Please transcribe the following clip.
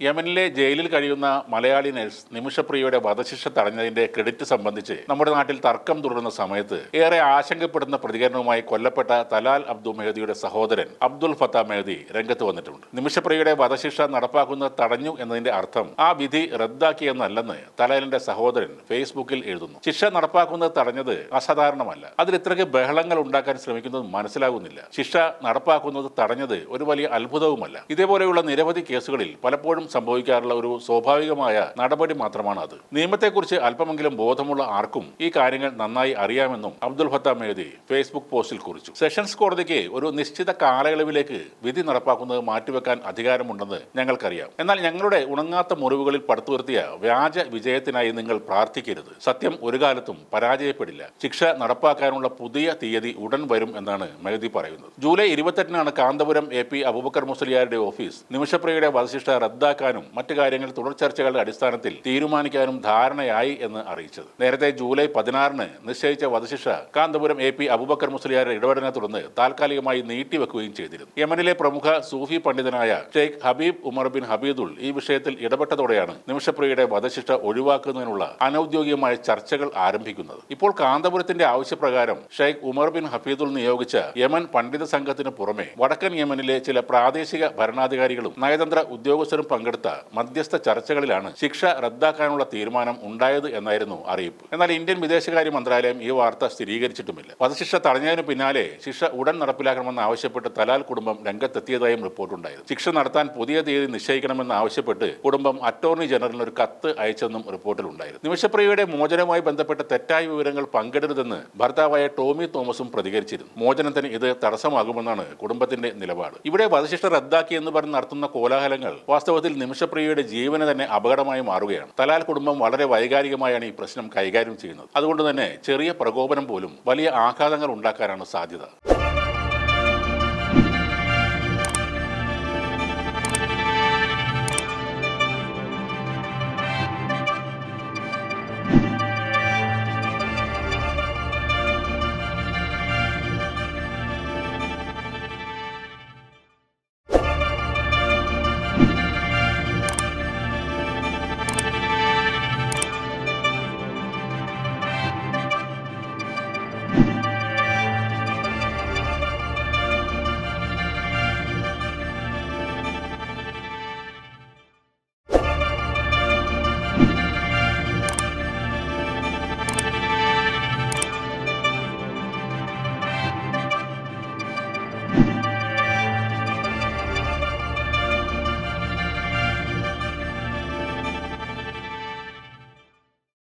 യമനിലെ ജയിലിൽ കഴിയുന്ന മലയാളി നഴ്സ് നിമിഷപ്രിയയുടെ വധശിക്ഷ തടഞ്ഞതിന്റെ ക്രെഡിറ്റ് സംബന്ധിച്ച് നമ്മുടെ നാട്ടിൽ തർക്കം തുടരുന്ന സമയത്ത് ഏറെ ആശങ്കപ്പെടുന്ന പ്രതികരണവുമായി കൊല്ലപ്പെട്ട തലാൽ അബ്ദു മെഹദിയുടെ സഹോദരൻ അബ്ദുൽ ഫത്ത മെഹദി രംഗത്ത് വന്നിട്ടുണ്ട്. നിമിഷപ്രിയയുടെ വധശിക്ഷ നടപ്പാക്കുന്ന തടഞ്ഞു എന്നതിന്റെ അർത്ഥം ആ വിധി റദ്ദാക്കിയെന്നല്ലെന്ന് തലാലിന്റെ സഹോദരൻ ഫേസ്ബുക്കിൽ എഴുതുന്നു. ശിക്ഷ നടപ്പാക്കുന്നത് തടഞ്ഞത് അസാധാരണമല്ല. അതിൽ ഇത്രയ്ക്ക് ബഹളങ്ങൾ ഉണ്ടാക്കാൻ ശ്രമിക്കുന്നത് മനസ്സിലാകുന്നില്ല. ശിക്ഷ നടപ്പാക്കുന്നത് തടഞ്ഞത് ഒരു വലിയ അത്ഭുതവുമല്ല. ഇതേപോലെയുള്ള നിരവധി കേസുകളിൽ പലപ്പോഴും സംഭവിക്കാറുള്ള ഒരു സ്വാഭാവികമായ നടപടി മാത്രമാണ് അത് നിയമത്തെക്കുറിച്ച് അല്പമെങ്കിലും ബോധമുള്ള ആർക്കും ഈ കാര്യങ്ങൾ നന്നായി അറിയാമെന്നും അബ്ദുൽ ഫത്ത മേദി ഫേസ്ബുക്ക് പോസ്റ്റിൽ കുറിച്ചു. സെഷൻസ് കോടതിക്ക് ഒരു നിശ്ചിത കാലയളവിലേക്ക് വിധി നടപ്പാക്കുന്നത് മാറ്റിവെക്കാൻ അധികാരമുണ്ടെന്ന് ഞങ്ങൾക്കറിയാം. എന്നാൽ ഞങ്ങളുടെ ഉണങ്ങാത്ത മുറിവുകളിൽ പടുത്തുയർത്തിയ വ്യാജ വിജയത്തിനായി നിങ്ങൾ പ്രാർത്ഥിക്കരുത്. സത്യം ഒരു കാലത്തും പരാജയപ്പെടില്ല. ശിക്ഷ നടപ്പാക്കാനുള്ള പുതിയ തീയതി ഉടൻ വരും എന്നാണ് മെഹദി പറയുന്നത്. ജൂലൈ ഇരുപത്തെട്ടിനാണ് കാന്തപുരം എ പി അബൂബക്കർ മുസ്ലിയാരുടെ ഓഫീസ്. നിമിഷപ്രിയയുടെ വധശിക്ഷ റദ്ദാക്കാനും മറ്റു കാര്യങ്ങൾ തുടർ ചർച്ചകളുടെ അടിസ്ഥാനത്തിൽ തീരുമാനിക്കാനും ധാരണയായി എന്ന് അറിയിച്ചത്. നേരത്തെ ജൂലൈ പതിനാറിന് നിശ്ചയിച്ച വധശിക്ഷ കാന്തപുരം എ പി അബുബക്കർ മുസ്ലിയാരുടെ ഇടപെടലിനെ തുടർന്ന് താൽക്കാലികമായി നീട്ടിവെക്കുകയും ചെയ്തിരുന്നു. യമനിലെ പ്രമുഖ സൂഫി പണ്ഡിതനായ ഷെയ്ഖ് ഹബീബ് ഉമർ ബിൻ ഹബീദുൾ ഈ വിഷയത്തിൽ ഇടപെട്ടതോടെയാണ് നിമിഷപ്രിയയുടെ വധശിക്ഷ ഒഴിവാക്കുന്നതിനുള്ള അനൌദ്യോഗികമായ ചർച്ചകൾ ആരംഭിക്കുന്നത്. ഇപ്പോൾ കാന്തപുരത്തിന്റെ ആവശ്യപ്രകാരം ഷെയ്ഖ് ഉമർ ബിൻ ഹഫീദുൾ നിയോഗിച്ച യമൻ പണ്ഡിത സംഘത്തിന് പുറമെ വടക്കൻ യമനിലെ ചില പ്രാദേശിക ഭരണാധികാരികളും നയതന്ത്ര ഉദ്യോഗസ്ഥരും പങ്കെടുത്ത മധ്യസ്ഥ ചർച്ചകളിലാണ് ശിക്ഷ റദ്ദാക്കാനുള്ള തീരുമാനം ഉണ്ടായത് എന്നായിരുന്നു അറിയിപ്പ്. എന്നാൽ ഇന്ത്യൻ വിദേശകാര്യ മന്ത്രാലയം ഈ വാർത്ത സ്ഥിരീകരിച്ചിട്ടുമില്ല. വധശിക്ഷ തടഞ്ഞതിന് പിന്നാലെ ശിക്ഷ ഉടൻ നടപ്പിലാക്കണമെന്ന് ആവശ്യപ്പെട്ട് തലാൽ കുടുംബം രംഗത്തെത്തിയതായും റിപ്പോർട്ടുണ്ടായിരുന്നു. ശിക്ഷ നടത്താൻ പുതിയ തീയതി നിശ്ചയിക്കണമെന്ന് ആവശ്യപ്പെട്ട് കുടുംബം അറ്റോർണി ജനറലിന് ഒരു കത്ത് അയച്ചെന്നും റിപ്പോർട്ടിലുണ്ടായിരുന്നു. നിമിഷപ്രിയയുടെ മോചനവുമായി ബന്ധപ്പെട്ട തെറ്റായ വിവരങ്ങൾ പങ്കിടരുതെന്ന് ഭർത്താവായ ടോമി തോമസും പ്രതികരിച്ചിരുന്നു. മോചനത്തിന് ഇത് തടസ്സമാകുമെന്നാണ് കുടുംബത്തിന്റെ നിലപാട്. ഇവിടെ വധശിക്ഷ റദ്ദാക്കി എന്ന് പറഞ്ഞ് നടത്തുന്ന കോലാഹലങ്ങൾ വാസ്തവത്തിൽ നിമിഷപ്രിയയുടെ ജീവന് തന്നെ അപകടമായി മാറുകയാണ്. തലാൽ കുടുംബം വളരെ വൈകാരികമായാണ് ഈ പ്രശ്നം കൈകാര്യം ചെയ്യുന്നത്. അതുകൊണ്ട് തന്നെ ചെറിയ പ്രകോപനം പോലും വലിയ ആഘാതങ്ങൾ ഉണ്ടാക്കാനാണ് സാധ്യത.